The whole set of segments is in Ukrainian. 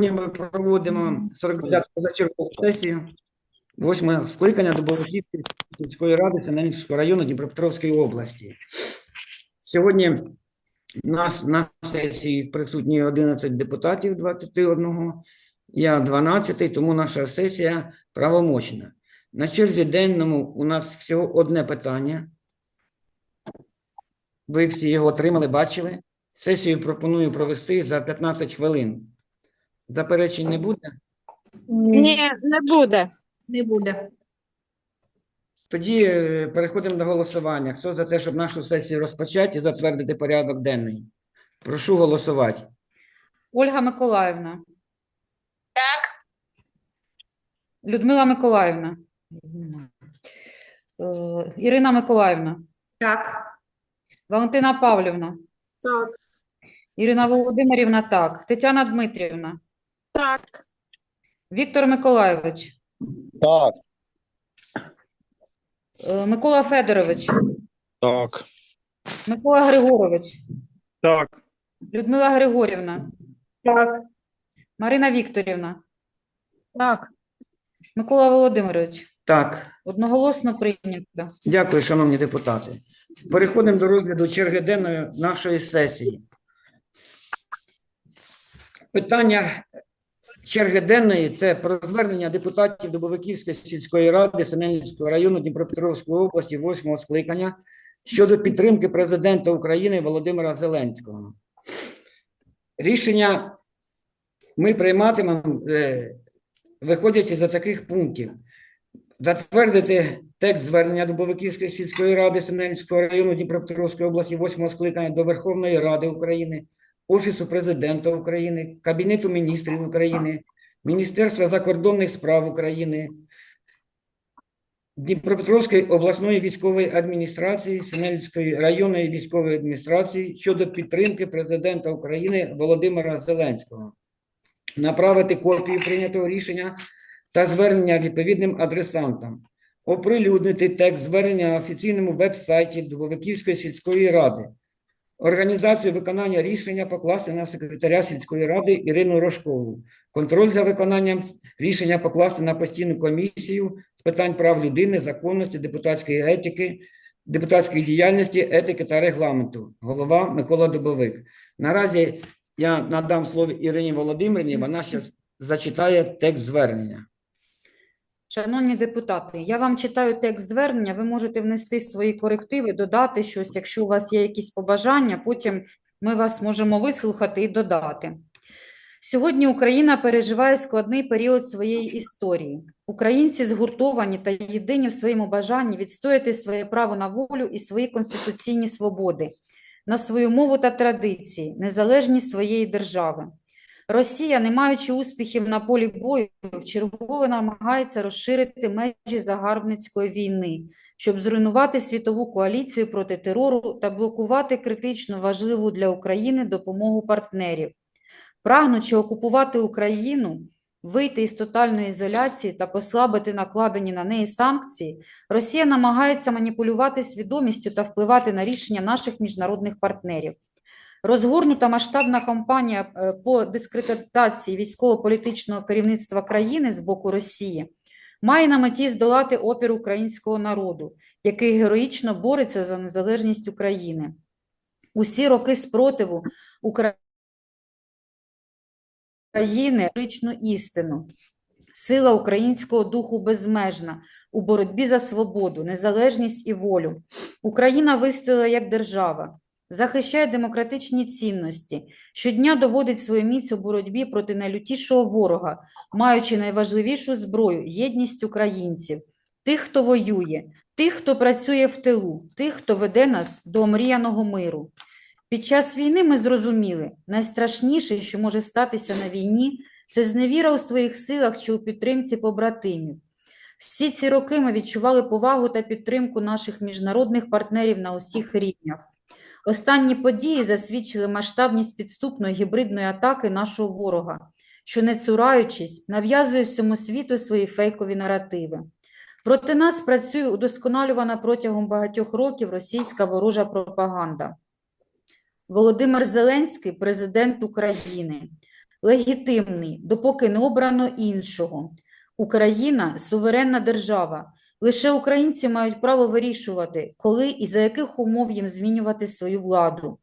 Сьогодні ми проводимо 49-ту позачергову сесію, восьме скликання Дубовиківської сільської ради Синельського району Дніпропетровської області. Сьогодні нас на сесії присутні 11 депутатів, 21, я 12, тому наша сесія правомочна. На черзі денному у нас всього одне питання. Ви всі його отримали, бачили. Сесію пропоную провести за 15 хвилин. Заперечень не буде? Ні, не буде. Не буде. Тоді е, переходимо до голосування. Хто за те, щоб нашу сесію розпочати і затвердити порядок денний? Прошу голосувати. Ольга Миколаївна. Так. Людмила Миколаївна. Е, Ірина Миколаївна. Так. Валентина Павлівна. Так. Ірина Володимирівна, так. Тетяна Дмитрівна. Так. Віктор Миколайович. Так. Е, Микола Федорович. Так. Микола Григорович. Так. Людмила Григорівна. Так. Марина Вікторівна. Так. Микола Володимирович. Так, Одноголосно прийнято. дякую, шановні депутати. Переходимо до розгляду черги денної нашої сесії. Питання черги денної це про звернення депутатів Дубовиківської сільської ради Синельницького району Дніпропетровської області восьмого скликання щодо підтримки президента України Володимира Зеленського. Рішення ми прийматимемо, е, виходячи за таких пунктів. Затвердити текст звернення Дубовиківської сільської ради Синельського району Дніпропетровської області восьмого скликання до Верховної Ради України, Офісу Президента України, Кабінету міністрів України, Міністерства закордонних справ України, Дніпропетровської обласної військової адміністрації, Синельської районної військової адміністрації щодо підтримки президента України Володимира Зеленського. Направити копію прийнятого рішення та звернення відповідним адресантам. Оприлюднити текст звернення на офіційному веб-сайті Дубовиківської сільської ради. Організацію виконання рішення покласти на секретаря сільської ради Ірину Рожкову. Контроль за виконанням рішення покласти на постійну комісію з питань прав людини, законності, депутатської етики, депутатської діяльності, етики та регламенту. Голова Микола Дубовик. Наразі я надам слово Ірині Володимирівні, вона зараз зачитає текст звернення. Шановні депутати, я вам читаю текст звернення. Ви можете внести свої корективи, додати щось, якщо у вас є якісь побажання, потім ми вас можемо вислухати і додати. Сьогодні Україна переживає складний період своєї історії. Українці згуртовані та єдині в своєму бажанні відстояти своє право на волю і свої конституційні свободи, на свою мову та традиції, незалежність своєї держави. Росія, не маючи успіхів на полі бою, вчергове намагається розширити межі загарбницької війни, щоб зруйнувати світову коаліцію проти терору та блокувати критично важливу для України допомогу партнерів. Прагнучи окупувати Україну, вийти із тотальної ізоляції та послабити накладені на неї санкції, Росія намагається маніпулювати свідомістю та впливати на рішення наших міжнародних партнерів. Розгорнута масштабна кампанія е, по дискредитації військово-політичного керівництва країни з боку Росії має на меті здолати опір українського народу, який героїчно бореться за незалежність України. Усі роки спротиву України історичну істину. Сила українського духу безмежна у боротьбі за свободу, незалежність і волю. Україна вистояла як держава, захищає демократичні цінності, щодня доводить свою міць у боротьбі проти найлютішого ворога, маючи найважливішу зброю єдність українців, тих, хто воює, тих, хто працює в тилу, тих, хто веде нас до омріяного миру. Під час війни ми зрозуміли, найстрашніше, що може статися на війні, це зневіра у своїх силах чи у підтримці побратимів. Всі ці роки ми відчували повагу та підтримку наших міжнародних партнерів на усіх рівнях. Останні події засвідчили масштабність підступної гібридної атаки нашого ворога, що, не цураючись, нав'язує всьому світу свої фейкові наративи. Проти нас працює удосконалювана протягом багатьох років російська ворожа пропаганда. Володимир Зеленський – президент України. легітимний, допоки не обрано іншого. Україна – суверенна держава. Лише українці мають право вирішувати, коли і за яких умов їм змінювати свою владу.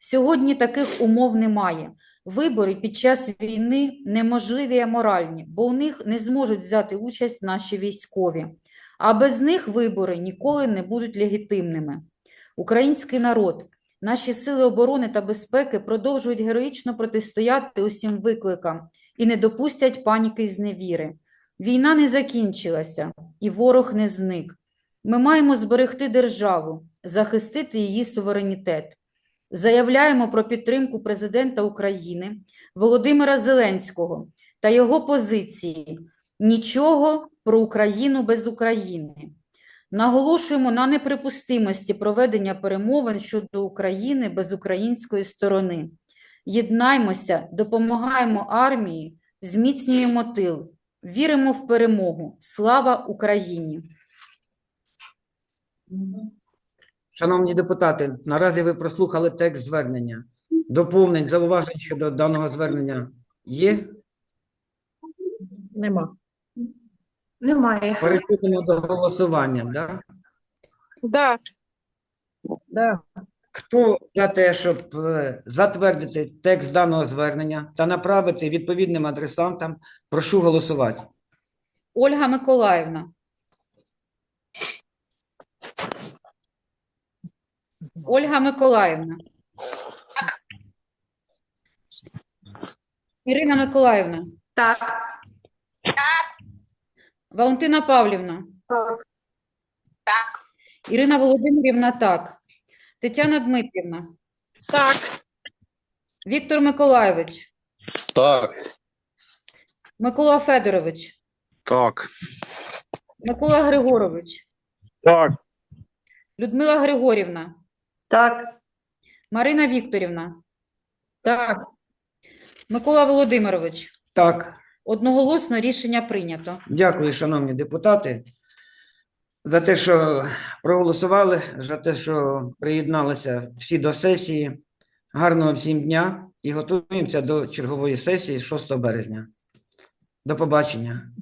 Сьогодні таких умов немає. Вибори під час війни неможливі і аморальні, бо у них не зможуть взяти участь наші військові. А без них вибори ніколи не будуть легітимними. Український народ, наші сили оборони та безпеки продовжують героїчно протистояти усім викликам і не допустять паніки й зневіри. Війна не закінчилася, і ворог не зник. Ми маємо зберегти державу, захистити її суверенітет. Заявляємо про підтримку президента України Володимира Зеленського та його позиції «Нічого про Україну без України». Наголошуємо на неприпустимості проведення перемовин щодо України без української сторони. Єднаймося, допомагаємо армії, зміцнюємо тил, віримо в перемогу. Слава Україні! Шановні депутати, наразі ви прослухали текст звернення. Доповнень, зауважень щодо даного звернення є? Нема. Немає. Переходимо до голосування. Да? Так. Да. Хто за те, щоб е, затвердити текст даного звернення та направити відповідним адресантам, прошу голосувати. Ольга Миколаївна. Ольга Миколаївна. Ірина Миколаївна. Так. Так. Валентина Павлівна. Так. Так. Ірина Володимирівна, так. Тетяна Дмитрівна. Так. Віктор Миколайович. Так. Микола Федорович. Так. Микола Григорович. Так. Людмила Григорівна. Так. Марина Вікторівна. Так. Микола Володимирович. Так, Одноголосно рішення прийнято. дякую, шановні депутати, за те, що проголосували, за те, що приєдналися всі до сесії. Гарного всім дня і готуємося до чергової сесії 6 березня. До побачення.